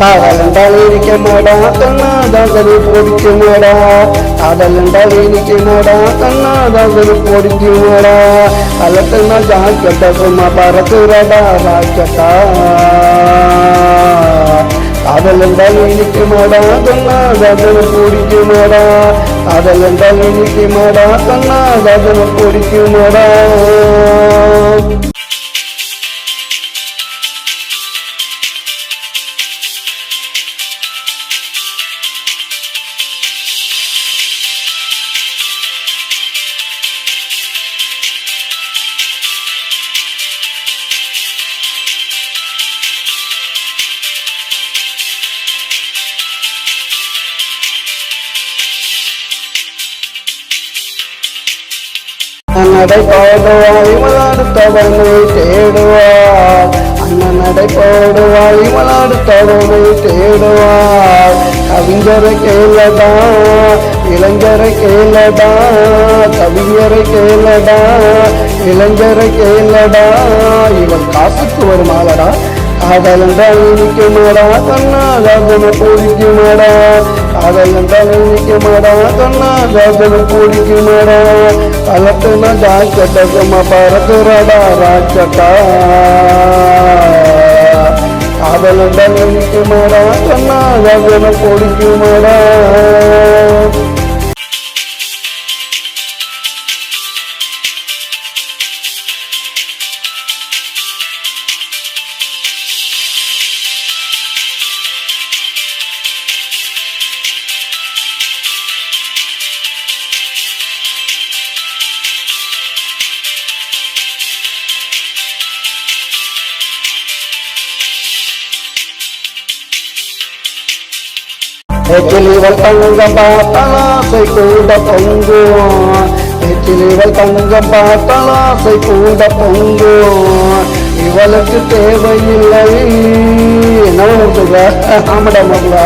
காதல் என்றால் இனிக்க மாடா கண்ணாதாசரி பொடிக்க மாடா காதல் என்றால் இனிக்க மாடா கண்ணாதாசரி பொடிக்க மாடா அலட்டுனா ஜாக்கெட்ட சும்மா பறக்குறடா ராக்கெட்டா காதல் என்றால் இனிக்க மாடா கண்ணாதாசரி பொடிக்க மாடா காதல் என்றால் இனிக்க மாடா கண்ணாதாசரி பொடிக்க மாடா நடை பாடுவாய் இவளாடுத்தவனை தேடுவார். அண்ணன் நடை பாடுவாய் இவளாடுத்தவனை தேடுவார். கவிஞரை கேளடா இளைஞரை கேளடா கவிஞரை கேளடா இளைஞரை கேளடா இவன் காசுக்கு வருமாளடா காதல் என்றால் தன்னால் அதனை பொறிக்குமாடா காதல் என்றால் நிற்குமாடா கண்ணாதாசன பூரிக்குமாடா கலட்டுன ஜாக்கெட்ட சும்மா பறக்குறடா ராக்கெட்டா காதல் என்றால் நிற்குமாடா கண்ணாதாசன எச்சிலிவள் தங்கம் பார்த்தலாசை கூட பொங்குவான் எச்சிலிவள் தங்கம் பார்த்தலாசை கூட பொங்குவான் இவளுக்கு தேவையில்லை. என்ன பண்ணுங்க ஆமாடா மகளா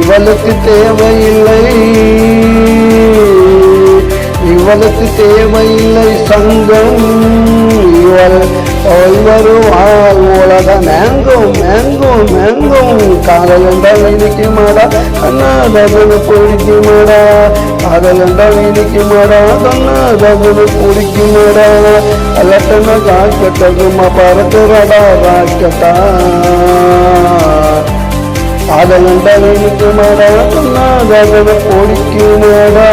இவளுக்கு தேவையில்லை. இவளுக்கு தேவையில்லை சங்கம். இவள் போய் வருவாள் உலகம் மேங்கும் மேங்கும். மேங்கும் காதல் என்றால் இனிக்கு மாடா கண்ணாதவனு பிடிக்கு மாடா காதல் என்றால் இனிக்கு மாடா கண்ணாதவனு பிடிக்கு மாடா அலட்டன காக்கட்டகுமா பறக்குறடா ராக்கட்டா காதல் என்றால் இனிக்கு மாடா கண்ணாதவனு பிடிக்கு மாடா